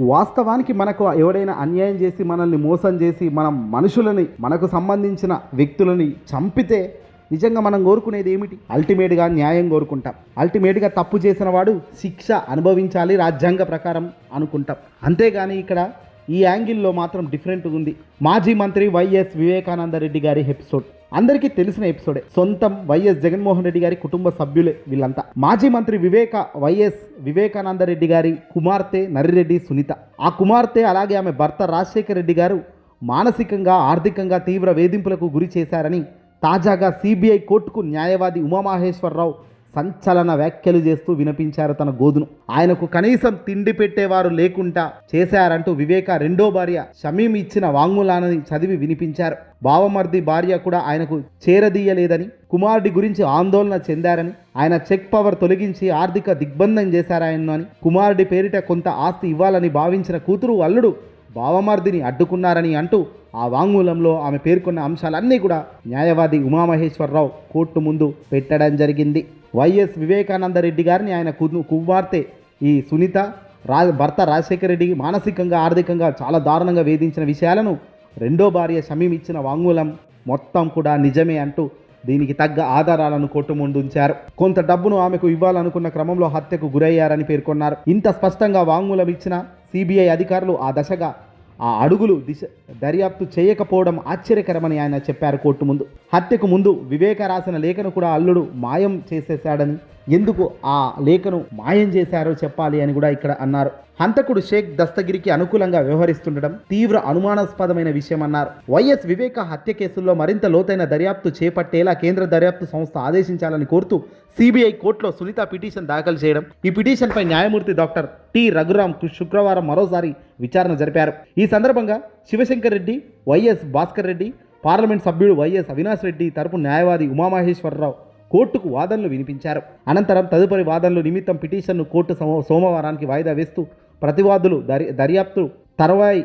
వాస్తవానికి మనకు ఎవడైనా అన్యాయం చేసి మనల్ని మోసం చేసి మనం మనుషులని మనకు సంబంధించిన వ్యక్తులని చంపితే నిజంగా మనం కోరుకునేది ఏమిటి? అల్టిమేట్గా న్యాయం కోరుకుంటాం. అల్టిమేట్గా తప్పు చేసిన వాడు శిక్ష అనుభవించాలి రాజ్యాంగ ప్రకారం అనుకుంటాం. అంతేగాని ఇక్కడ ఈ యాంగిల్లో మాత్రం డిఫరెంట్ ఉంది. మాజీ మంత్రి వైఎస్ వివేకానంద రెడ్డి గారి ఎపిసోడ్. అందరికీ తెలిసిన ఎపిసోడే. సొంతం వైఎస్ జగన్మోహన్ రెడ్డి గారి కుటుంబ సభ్యులే వీళ్ళంతా. మాజీ మంత్రి వివేక వైఎస్ వివేకానంద రెడ్డి గారి కుమార్తె నరిరెడ్డి సునీత. ఆ కుమార్తె అలాగే ఆమె భర్త రాజశేఖర రెడ్డి గారు మానసికంగా ఆర్థికంగా తీవ్ర వేధింపులకు గురి చేశారని తాజాగా సిబిఐ కోర్టుకు న్యాయవాది ఉమామహేశ్వరరావు సంచలన వ్యాఖ్యలు చేస్తూ వినిపించారు తన గోదును. ఆయనకు కనీసం తిండి పెట్టేవారు లేకుండా చేశారంటూ వివేక రెండో భార్య షమీం ఇచ్చిన వాంగ్మూలాన్ని చదివి వినిపించారు. బావమర్ది భార్య కూడా ఆయనకు చేరదీయలేదని కుమారుడి గురించి ఆందోళన చెందారని ఆయన చెక్ పవర్ తొలగించి ఆర్థిక దిగ్బంధం చేశారాయనని కుమారుడి పేరిట కొంత ఆస్తి ఇవ్వాలని భావించిన కూతురు అల్లుడు బావమర్దిని అడ్డుకున్నారని అంటూ ఆ వాంగ్మూలంలో ఆమె పేర్కొన్న అంశాలన్నీ కూడా న్యాయవాది ఉమామహేశ్వరరావు కోర్టు ముందు పెట్టడం జరిగింది. వైఎస్ వివేకానంద రెడ్డి గారిని ఆయన కు- కుమార్తె ఈ సునీత రా భర్త రాజశేఖర రెడ్డి మానసికంగా ఆర్థికంగా చాలా దారుణంగా వేధించిన విషయాలను రెండో భార్య షమీం ఇచ్చిన వాంగ్మూలం మొత్తం కూడా నిజమే అంటూ దీనికి తగ్గ ఆధారాలను కొట్టుముందుంచారు కొంత డబ్బును ఆమెకు ఇవ్వాలనుకున్న క్రమంలో హత్యకు గురయ్యారని పేర్కొన్నారు. ఇంత స్పష్టంగా వాంగ్మూలం ఇచ్చిన సిబిఐ అధికారులు ఆ దశగా ఆ అడుగులు దిశ దర్యాప్తు చేయకపోవడం ఆశ్చర్యకరమని ఆయన చెప్పారు కోర్టు ముందు. హత్యకు ముందు వివేక రాసిన లేఖను కూడా అల్లుడు మాయం చేసేశాడని ఎందుకు ఆ లేఖను మాయం చేశారో చెప్పాలి అని కూడా ఇక్కడ అన్నారు. హంతకుడు షేక్ దస్తగిరికి అనుకూలంగా వ్యవహరిస్తుండడం తీవ్ర అనుమానాస్పదమైన విషయం అన్నారు. వైఎస్ వివేక హత్య కేసుల్లో మరింత లోతైన దర్యాప్తు చేపట్టేలా కేంద్ర దర్యాప్తు సంస్థ ఆదేశించాలని కోరుతూ సిబిఐ కోర్టులో సునీత పిటిషన్ దాఖలు చేయడం ఈ పిటిషన్పై న్యాయమూర్తి డాక్టర్ టి. రఘురామ్ శుక్రవారం మరోసారి విచారణ జరిపారు. ఈ సందర్భంగా శివశంకర్ రెడ్డి వైఎస్ భాస్కర్ రెడ్డి పార్లమెంట్ సభ్యుడు వైఎస్ అవినాష్ రెడ్డి తరపు న్యాయవాది ఉమామహేశ్వరరావు కోర్టుకు వాదనలు వినిపించారు. అనంతరం తదుపరి వాదనలు నిమిత్తం పిటిషన్ను కోర్టు సోమవారానికి వాయిదా వేస్తూ ప్రతివాదులు దరి దర్యాప్తు తర్వాయి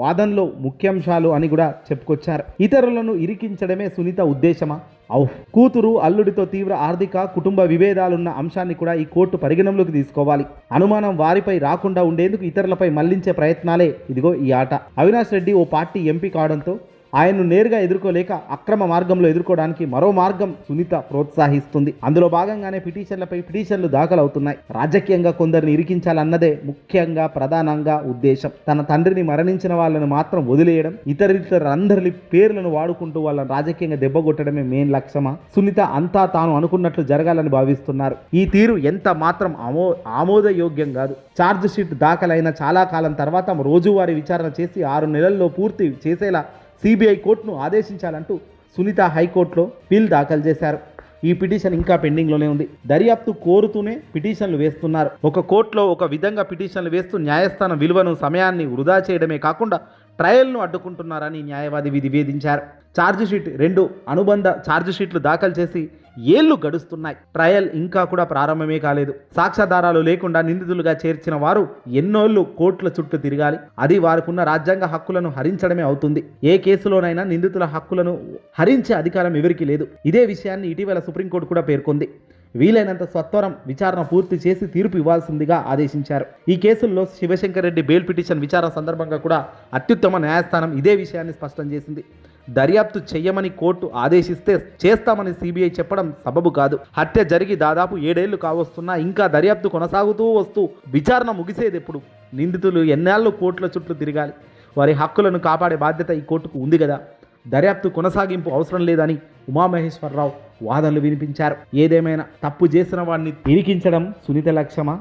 వాదనలో ముఖ్యాంశాలు అని కూడా చెప్పుకొచ్చారు. ఇతరులను ఇరికించడమే సునీత ఉద్దేశమా? అవు కూతురు అల్లుడితో తీవ్ర ఆర్థిక కుటుంబ విభేదాలున్న అంశాన్ని కూడా ఈ కోర్టు పరిగణంలోకి తీసుకోవాలి. అనుమానం వారిపై రాకుండా ఉండేందుకు ఇతరులపై మళ్ళించే ప్రయత్నాలే. ఇదిగో ఈ ఆట. అవినాష్ రెడ్డి ఓ పార్టీ ఎంపీ కావడంతో ఆయన్ను నేరుగా ఎదుర్కోలేక అక్రమ మార్గంలో ఎదుర్కోవడానికి మరో మార్గం సునీత ప్రోత్సహిస్తుంది. అందులో భాగంగానే పిటిషన్లపై పిటిషన్లు దాఖలవుతున్నాయి. రాజకీయంగా కొందరిని ఇరికించాలన్నదే ముఖ్యంగా ప్రధానంగా ఉద్దేశం. తన తండ్రిని మరణించిన వాళ్ళను మాత్రం వదిలేయడం ఇతరితరందరి పేర్లను వాడుకుంటూ వాళ్ళని రాజకీయంగా దెబ్బగొట్టడమే మెయిన్ లక్ష్యమా? సునీత అంతా తాను అనుకున్నట్లు జరగాలని భావిస్తున్నారు. ఈ తీరు ఎంత మాత్రం ఆమో ఆమోదయోగ్యం కాదు. ఛార్జ్ షీట్ దాఖలైన చాలా కాలం తర్వాత రోజువారీ విచారణ చేసి ఆరు నెలల్లో పూర్తి చేసేలా సిబిఐ కోర్టును ఆదేశించాలంటూ సునీత హైకోర్టులో బిల్ దాఖలు చేశారు. ఈ పిటిషన్ ఇంకా పెండింగ్లోనే ఉంది. దర్యాప్తు కోరుతూనే పిటిషన్లు వేస్తున్నారు. ఒక కోర్టులో ఒక విధంగా పిటిషన్లు వేస్తూ న్యాయస్థానం విలువను సమయాన్ని వృధా చేయడమే కాకుండా ట్రయల్ను అడ్డుకుంటున్నారని న్యాయవాది విధి వేధించారు. ఛార్జిషీట్ రెండు అనుబంధ ఛార్జిషీట్లు దాఖలు చేసి ఏళ్ళు గడుస్తున్నాయి. ట్రయల్ ఇంకా కూడా ప్రారంభమే కాలేదు. సాక్ష్యాధారాలు లేకుండా నిందితులుగా చేర్చిన వారు ఎన్నోళ్ళు కోర్టుల చుట్టూ తిరగాలి. అది వారికున్న రాజ్యాంగ హక్కులను హరించడమే అవుతుంది. ఏ కేసులోనైనా నిందితుల హక్కులను హరించే అధికారం ఎవరికీ లేదు. ఇదే విషయాన్ని ఇటీవల సుప్రీంకోర్టు కూడా పేర్కొంది. వీలైనంత సత్వరం విచారణ పూర్తి చేసి తీర్పు ఇవ్వాల్సిందిగా ఆదేశించారు. ఈ కేసుల్లో శివశంకర్ రెడ్డి బెయిల్ పిటిషన్ విచారణ సందర్భంగా కూడా అత్యుత్తమ న్యాయస్థానం ఇదే విషయాన్ని స్పష్టం చేసింది. దర్యాప్తు చెయ్యమని కోర్టు ఆదేశిస్తే చేస్తామని సిబిఐ చెప్పడం సబబు కాదు. హత్య జరిగి దాదాపు ఏడేళ్ళు కావస్తున్నా ఇంకా దర్యాప్తు కొనసాగుతూ వస్తూ విచారణ ముగిసేది ఎప్పుడు నిందితులు ఎన్నాళ్ళు కోర్టుల చుట్టూ తిరగాలి? వారి హక్కులను కాపాడే బాధ్యత ఈ కోర్టుకు ఉంది కదా? దర్యాప్తు కొనసాగింపు అవసరం లేదని ఉమామహేశ్వరరావు వాదనలు వినిపించారు. ఏదేమైనా తప్పు చేసిన వాడిని ఇరికించడం సునీత లక్ష్యమా?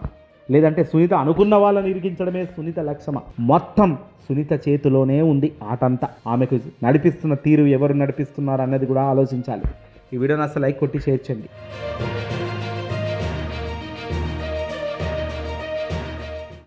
లేదంటే సునీత అనుకున్న వాళ్ళని ఇరికించడమే సునీత లక్ష్యమా? మొత్తం సునీత చేతిలోనే ఉంది ఆటంతా. ఆమెకు నడిపిస్తున్న తీరు ఎవరు నడిపిస్తున్నారు అన్నది కూడా ఆలోచించాలి. ఈ వీడియోని అసలు లైక్ కొట్టి షేర్ చేయండి.